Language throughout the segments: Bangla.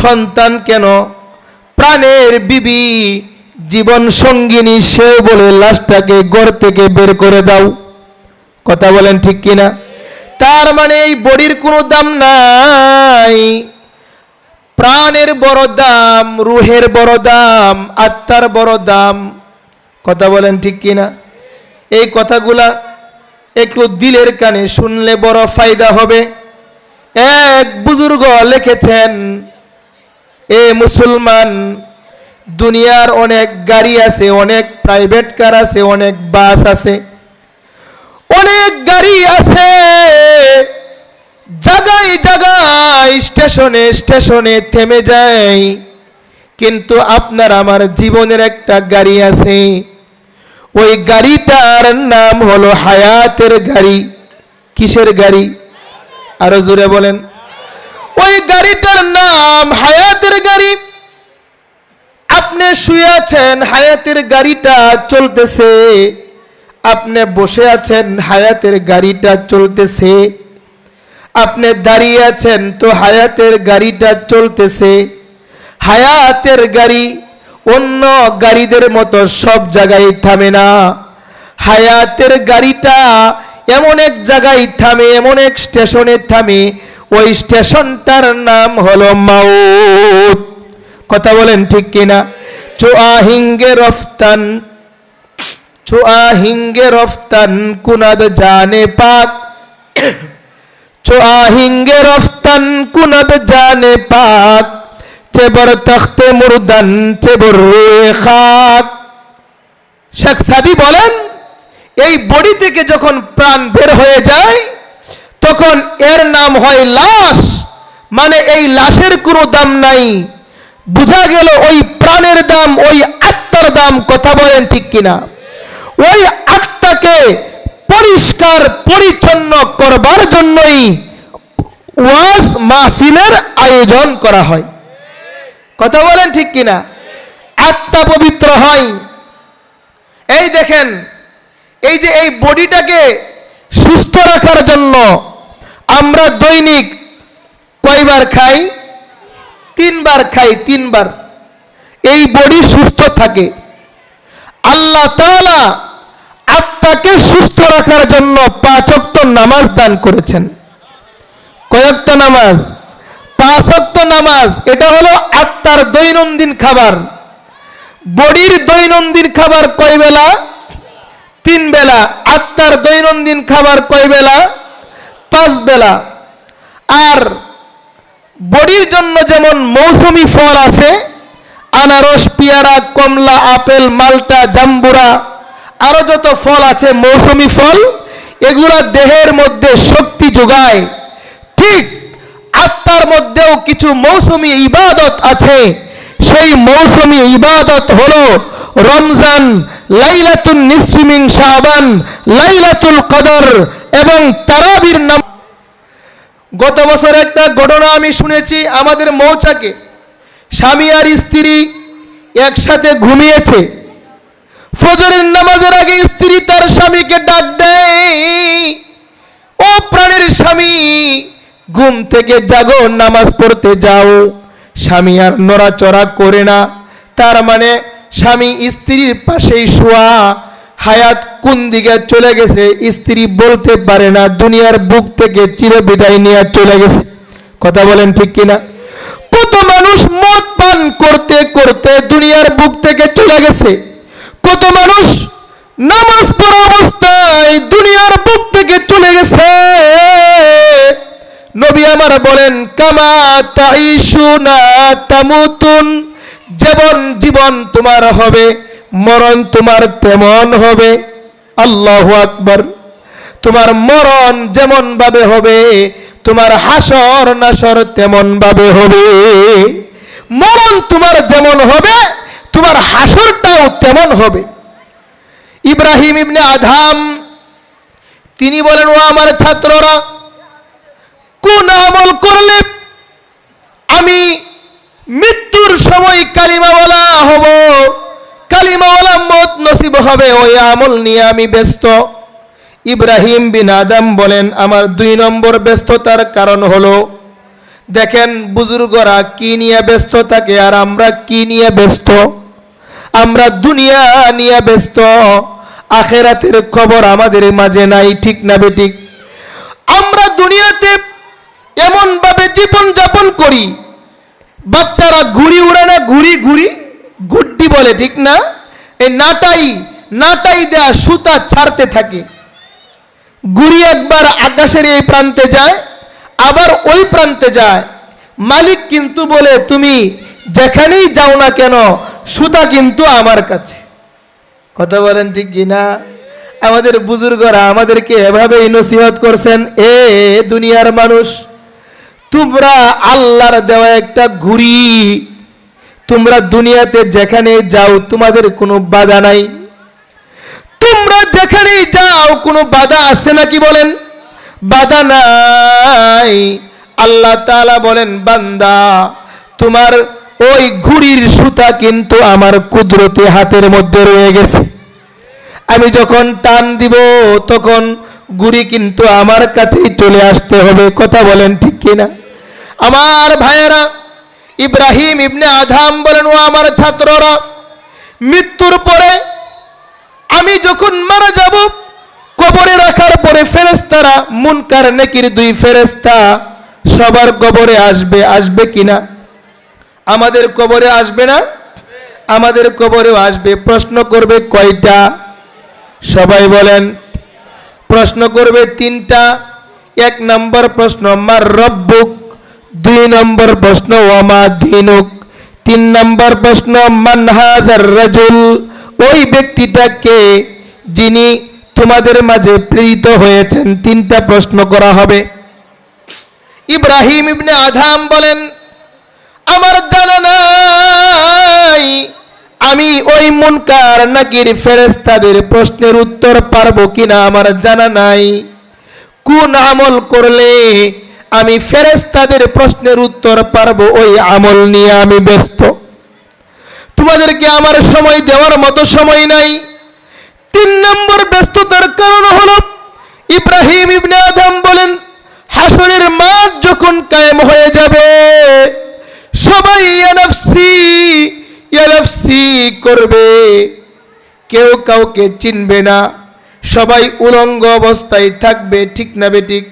সন্তান কেন? প্রাণের বিবি, জীবন সঙ্গিনী, সেও বলে লাশটাকে ঘর থেকে বের করে দাও। কথা বলেন ঠিক কিনা? তার মানে এই বড়ির কোনো দাম নাই। প্রাণের বড় দাম, রুহের বড় দাম, আত্মার বড় দাম। কথা বলেন ঠিক কিনা? এই কথাগুলা একটু দিলের কানে শুনলে বড় ফায়দা হবে। এক বুজুর্গ লিখেছেন এ মুসলমান, দুনিয়ার অনেক গাড়ি আছে, অনেক প্রাইভেট কার আছে, অনেক বাস আছে। অনেক গাড়ি আছে জায়গায় জায়গায় স্টেশনে স্টেশনে থেমে যায়। কিন্তু আপনার আমার জীবনের একটা গাড়ি আছে। ওই গাড়িটার নাম হলো হায়াতের গাড়ি। কিসের গাড়ি? আরও জোরে বলেন। ওই গাড়িটার নাম হায়াতের গাড়ি। আপনি শুয়ে আছেন, হায়াতের গাড়িটা চলতেছে। আপনি বসে আছেন, হায়াতের গাড়িটা চলতেছে। আপনি দাঁড়িয়ে আছেন, তো হায়াতের গাড়িটা চলতেছে। হায়াতের গাড়ি অন্য গাড়িদের মতো সব জায়গায় থামে না। হায়াতের গাড়িটা এমন এক জায়গায় থামে, এমন এক স্টেশনে থামে ওই স্টেশনটার নাম হলো মাউত। কথা বলেন ঠিক কিনা? চোয়াহিঙ্গে রফতান চোয়াহিঙ্গে রফতান কুনাদ জানে পাক। চোয়াহিঙ্গে রফতান কুনাদ জানে পাক। চেবর তখতে মুরদান, চেবর খাক। শেখ সাদি বলেন, এই বডি থেকে যখন প্রাণ বের হয়ে যায় তখন এর নাম হয় লাশ মানে এই লাশের কোনো দাম নাই। বোঝা গেল ওই প্রাণের দাম, ওই আত্মার দাম, কথা বলেন ঠিক কিনা? ওই আত্মাকে পরিষ্কার, পরিচ্ছন্ন করবার জন্যই ওয়াজ মাহফিলের আয়োজন করা হয়। কথা বলেন ঠিক কিনা? আত্মা পবিত্র হয়। এই দেখেন, এই যে এই বডিটাকে সুস্থ রাখার জন্য আমরা দৈনিক কয়বার খাই? তিনবার খাই, তিনবার। এই বডি সুস্থ থাকে। আল্লাহ তাআলা আত্মাকে সুস্থ রাখার জন্য পাঁচক্ত নামাজ দান করেছেন। কয়েকটা নামাজ? পাঁচক্ত নামাজ, এটা হলো আত্মার দৈনন্দিন খাবার। বডির দৈনন্দিন খাবার কয় বেলা? তিন বেলা। আত্মার দৈনন্দিন খাবার কয় বেলা? পাঁচ বেলা। আর বডির জন্য যেমন মৌসুমি ফল আছে, আনারস, পেয়ারা, কমলা, আপেল, মালটা, জাম্বুরা, আরও যত ফল আছে, মৌসুমি ফল, এগুলা দেহের মধ্যে শক্তি যোগায়। ঠিক আত্মার মধ্যেও কিছু মৌসুমি ইবাদত আছে। সেই মৌসুমি ইবাদত হলো রমজান লাইলাতুল নিসফিমিন শাবান, লাইলাতুল কদর এবং তারাবির নাম গত বছর একটা ঘটনা আমি শুনেছি, আমাদের মৌচাকে স্বামী আর স্ত্রী একসাথে ঘুমিয়েছে। ফজরের নামাজের আগে স্ত্রী তার স্বামীকে ডাক দেয়, ও প্রাণের স্বামী, ঘুম থেকে জাগো, নামাজ পড়তে যাও। স্বামী আর নড়াচড়া করে না, তার মানে স্বামী স্ত্রীর পাশেই শোয়া। হায়াত কোন দিকে চলে গেছে, স্ত্রী বলতে পারে না, দুনিয়ার বুক থেকে চিরবিদায় নিয়ে চলে গেছে। কথা বলেন ঠিক কিনা? কত মানুষ মদ পান করতে করতে দুনিয়ার বুক থেকে চলে গেছে। কত মানুষ নামাজ পড়া অবস্থায় দুনিয়ার বুক থেকে চলে গেছে। নবী আমার বলেন, কামা তাইশুনা তামুতুন। যেমন জীবন তোমার হবে, মরণ তোমার তেমন হবে। আল্লাহু আকবার। তোমার মরণ যেমন ভাবে হবে, তোমার হাসর নাসর তেমন ভাবে হবে। মরণ তোমার যেমন হবে, তোমার হাসরটাও তেমন হবে। ইব্রাহিম ইবনে আধাম তিনি বলেন, ও আমার ছাত্ররা, কোন আমল করলে আমি মৃত্যুর সময় কালিমাওয়ালা হব কালিমাওয়ালা মত নসিব হবে, ওই আমল নিয়ে আমি ব্যস্ত। ইব্রাহিম বিন আদম বলেন, আমার দুই নম্বর ব্যস্ততার কারণ হলো, দেখেন বুজুর্গরা কি নিয়ে ব্যস্ত থাকে আর আমরা কি নিয়ে ব্যস্ত। আমরা দুনিয়া নিয়ে ব্যস্ত, আখেরাতের খবর আমাদের মাঝে নাই, ঠিক না বেঠিক আমরা দুনিয়াতে এমন ভাবে জীবন যাপন করি, বাচ্চারা ঘুরি উড়ে না ঘুরি ঘুরি গুড্ডি বলে, ঠিক না? এই নাটাই নাটাই দেয়া সুতা ছাড়তে থাকে। গুড়ি একবার আকাশের এই প্রান্তে যায়, আবার ওই প্রান্তে যায়। মালিক কিন্তু বলে, তুমি যেখানেই যাও না কেন, সুতা কিন্তু আমার কাছে। কথা বলেন ঠিক কি না? আমাদের বুজুর্গরা আমাদেরকে এভাবেই নসিহত করছেন, এ দুনিয়ার মানুষ, তোমরা আল্লাহর দেওয়া একটা ঘুড়ি তোমরা দুনিয়াতে যেখানে যাও, তোমাদের কোনো বাধা নাই। তোমরা যেখানেই যাও, কোনো বাধা আছে নাকি বলেন? বাধা নাই। আল্লাহ তাআলা বলেন, বান্দা, তোমার ওই ঘুড়ির সুতা কিন্তু আমার কুদরতি হাতের মধ্যে রয়ে গেছে। আমি যখন টান দিব, তখন গুড়ি কিন্তু আমার কাছেই চলে আসতে হবে। কথা বলেন ঠিক কিনা? আমার ভাইয়েরা ইব্রাহিম ইবনে আধাম বলেন, ও আমার ছাত্ররা, মৃত্যুর পরে আমি যখন মারা যাব, কবরে রাখার পরে ফেরেস্তারা মুনকার নেকির দুই ফেরেস্তা সবার কবরে আসবে আসবে কিনা? আমাদের কবরে আসবে না? আমাদের কবরেও আসবে। প্রশ্ন করবে কয়টা? সবাই বলেন, প্রশ্ন করবে তিনটা। এক নম্বর প্রশ্ন, মার রব্বুক দুই নম্বর প্রশ্ন, ওয়ামা দিনুক? তিন নম্বর প্রশ্ন মানহাদার রাজুল? ওই ব্যক্তিটাকে যিনি তোমাদের মাঝে প্রেরিত হয়েছেন, তিনটা প্রশ্ন করা হবে। ইব্রাহিম ইবনে আধাম বলেন, আমার জানা নাই, আমি ওই মুনকার নাকির ফেরেস্তাদের প্রশ্নের উত্তর পারব কিনা আমার জানা নাই। কোন আমল করলে আমি ফেরেস্তাদের প্রশ্নের উত্তর পারব, ওই আমল নিয়ে আমি ব্যস্ত। তোমাদেরকে আমার সময় দেওয়ার মতো সময় নাই। তিন নম্বর ব্যস্ততার কারণ হলো, ইব্রাহিম ইবনে আদম বলেন, হাসরের মাঠ যখন কায়েম হয়ে যাবে, সবাই ইয়ানাফসি ইয়ানাফসি করবে। কেউ কাউকে চিনবে না। সবাই উলঙ্গ অবস্থায় থাকবে, ঠিক না বেঠিক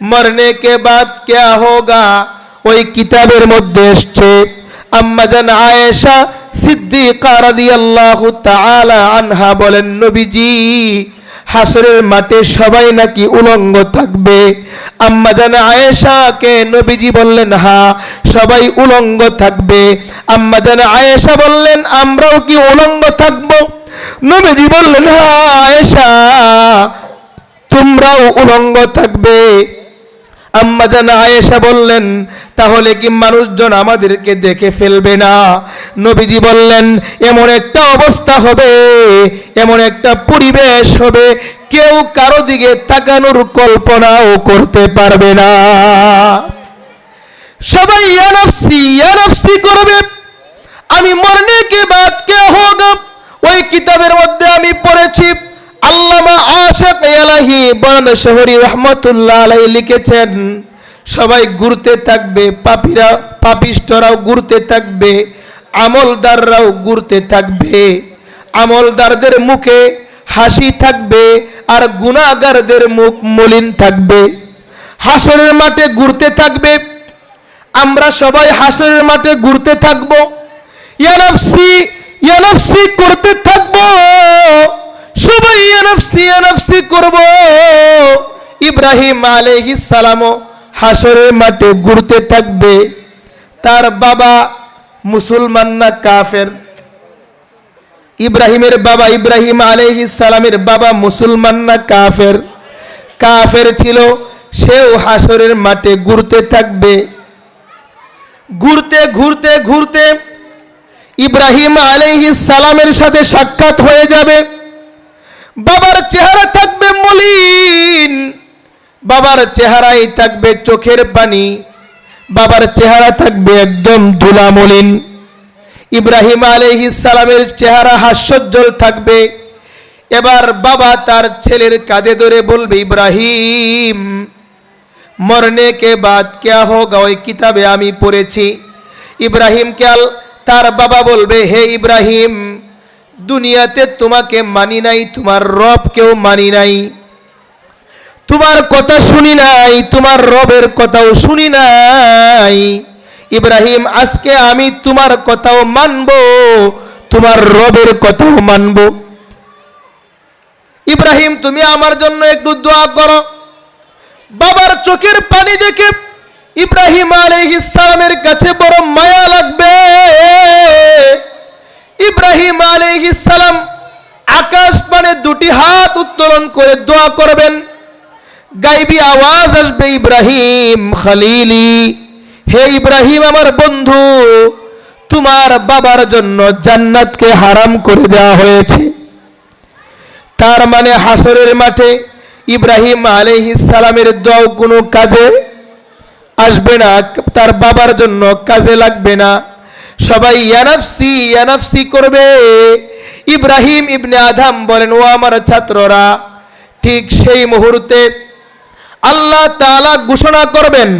মরনে কে বাদ কে হোগা ওই কিতাবের মধ্যে এসছে আম্মাজান আয়েশা সিদ্দিকা রাদিয়াল্লাহু তাআলা আনহা বলেন নবীজি হাসরের মাঠে সবাই নাকি উলঙ্গ থাকবে। আম্মা আয়েশা আয়েশাকে নবীজি বললেন, হা, সবাই উলঙ্গ থাকবে। আম্মা জান আয়েশা বললেন, আমরাও কি উলঙ্গ থাকব? নবীজি বললেন, হা, আয়েশা, তোমরাও উলঙ্গ থাকবে। আম্মা জানা আয়েশা বললেন, তাহলে কি মানুষজন আমাদেরকে দেখে ফেলবে না? নবীজি বললেন, এমন একটা অবস্থা হবে, এমন একটা পরিবেশ হবে, কেউ কারও দিকে তাকানোর কল্পনাও করতে পারবে না। সবাই ইয়ানফসি ইয়ানফসি করবে, আমি মরনে কে বাদ কে হোক ওই কিতাবের মধ্যে আমি পড়েছি বনাদ শহরি রহমতুল্লাহ আলাই লিখেছেন, সবাই ঘুরতে থাকবে, পাপিরা পাপিষ্টরাও ঘুরতে থাকবে, আমলদাররাও ঘুরতে থাকবে। আমলদারদের মুখে হাসি থাকবে আর গুণাগারদের মুখ মলিন থাকবে। হাসরের মাঠে ঘুরতে থাকবে, আমরা সবাই হাসরের মাঠে ঘুরতে থাকব। ইয়ানফসি ইয়ানফসি করতে থাকব। সবাই ইয়ানফসি ইয়ানফসি করব। ইব্রাহিম আলাইহিস সালামও হাসরের মাঠে ঘুরতে থাকবে। তার বাবা মুসলমান না কাফের? ইব্রাহিমের বাবা ইব্রাহিম আলাইহিস সালামের বাবা মুসলমান না কাফের? কাফের ছিল, সেও হাসরের মাঠে ঘুরতে থাকবে। ঘুরতে ঘুরতে ঘুরতে ইব্রাহিম আলাইহিস সালামের সাথে সাক্ষাৎ হয়ে যাবে। বাবার চেহারা থাকবে মলিন, বাবার চেহারাই থাকবে চোখের পানি, বাবার চেহারা থাকবে একদম ধুলা মলিন ইব্রাহিম সালামের চেহারা হাস্যজ্জ্বল থাকবে। এবার বাবা তার ছেলের কাঁধে ধরে বলবে, ইব্রাহিম, মরনে কে বাদ কেয়া হোগা ওই কিতাবে আমি পড়েছি। ইব্রাহিম কেয়াল তার বাবা বলবে, হে ইব্রাহিম দুনিয়াতে তোমাকে মানি নাই, তোমার রবকেও মানি নাই। তোমার কথা শুনি নাই, তোমার রবের কথাও শুনি নাই। ইব্রাহিম, আজকে আমি তোমার কথাও মানব, তোমার রবের কথাও মানব। ইব্রাহিম, তুমি আমার জন্য একটু দোয়া করো। বাবার চোখের পানি দেখে ইব্রাহিম আলাইহিস সালামের কাছে বড় মায়া লাগবে। ইব্রাহিম আলাইহিস সালাম আকাশ পানে দুটি হাত উত্তোলন করে দোয়া করবেন। গাইবি আওয়াজ আসবে, ইব্রাহিম খালিলি, হে ইব্রাহিম আমার বন্ধু, তোমার বাবার জন্য জান্নাতকে হারাম করে দেওয়া হয়েছে। তার মানে হাসরের মাঠে ইব্রাহিম সালামের দোয়াও কোনো কাজে আসবে না, তার বাবার জন্য কাজে লাগবে না। সবাই ইয়ানাফসি ইয়ানাফসি করবে। ইব্রাহিম ইবনে আধাম বলেন, ও আমার ছাত্ররা, ঠিক সেই মুহূর্তে আল্লাহ তাআলা ঘোষণা করবেন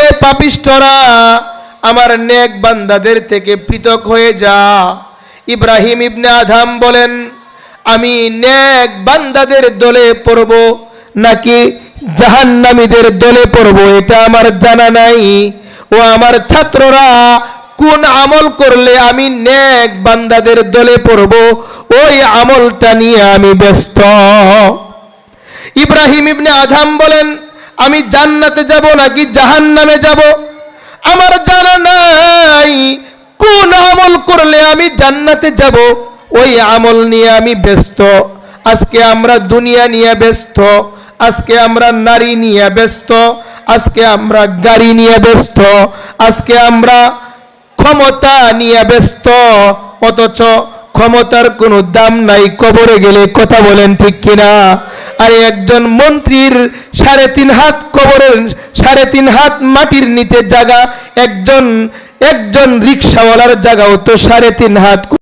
এ পাপিষ্ঠরা, আমার নেক বান্দাদের থেকে পৃথক হয়ে যা। ইব্রাহিম ইবনে আধাম বলেন, আমি নেক বান্দাদের দলে পড়ব। নাকি জাহান্নামীদের দলে পড়ব, এটা আমার জানা নাই। ও আমার ছাত্ররা, কোন আমল করলে আমি নেক বান্দাদের দলে পড়ব? ওই আমলটা নিয়ে আমি ব্যস্ত। ইব্রাহিম ইবনে আধাম বলেন, আমি জান্নাতে যাব নাকি জাহান্নামে যাব? আমার জানা নাই, কোন আমল করলে আমি জান্নাতে যাব? ওই আমল নিয়ে আমি ব্যস্ত। আজকে আমরা দুনিয়া নিয়ে ব্যস্ত। আজকে আমরা নারী নিয়ে ব্যস্ত, আজকে আমরা গাড়ি নিয়ে ব্যস্ত, আজকে আমরা ক্ষমতা নিয়ে ব্যস্ত, অথচ ক্ষমতার কোনো দাম নাই, কবরে গেলে কথা বলেন ঠিক কিনা? আর একজন মন্ত্রীর সাড়ে তিন হাত কবরের, সাড়ে তিন হাত মাটির নিচে জায়গা, একজন একজন রিক্সাওয়ালার জায়গাও তো সাড়ে তিন হাত